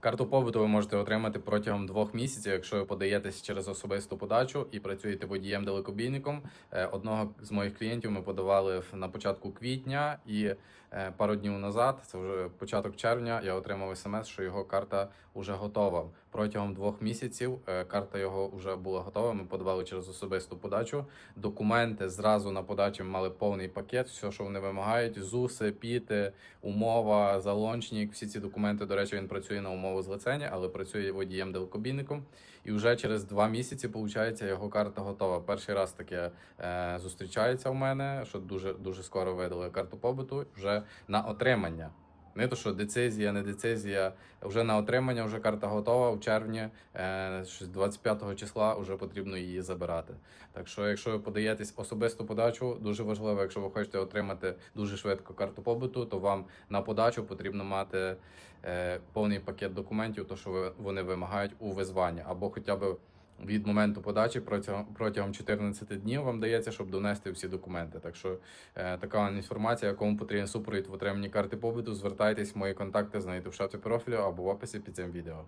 Карту побуту ви можете отримати протягом двох місяців, якщо ви подаєтесь через особисту подачу і працюєте водієм далекобійником. Е, Одного з моїх клієнтів ми подавали на початку квітня і е, пару днів назад, це вже початок червня, я отримав смс, що його карта вже готова. Протягом двох місяців е, карта його вже була готова. Ми подавали через особисту подачу. Документи зразу на подачі мали повний пакет, все, що вони вимагають: ЗУСи, ПІТи, умова, залончник. Всі ці документи, до речі, він працює на умову злицення, але працює водієм далекобійником. І вже через два місяці, виходить, його карта готова. Перший раз таке е, зустрічається у мене, що дуже дуже скоро видали карту побуту вже на отримання. Не то, що децизія, не децизія, вже на отримання, вже карта готова. В червні, е, щось 25 числа вже потрібно її забирати. Так що, якщо ви подаєтесь особисту подачу, дуже важливо, якщо ви хочете отримати дуже швидко карту побуту, то вам на подачу потрібно мати е, повний пакет документів, то що вони вимагають у визванні, або хоча б від моменту подачі протягом протягом 14 днів вам дається, щоб донести всі документи. Так що е, така інформація, якому потрібен супровід в отриманні карти побуту, звертайтесь, мої контакти знайдете в шапці профілю або в описі під цим відео.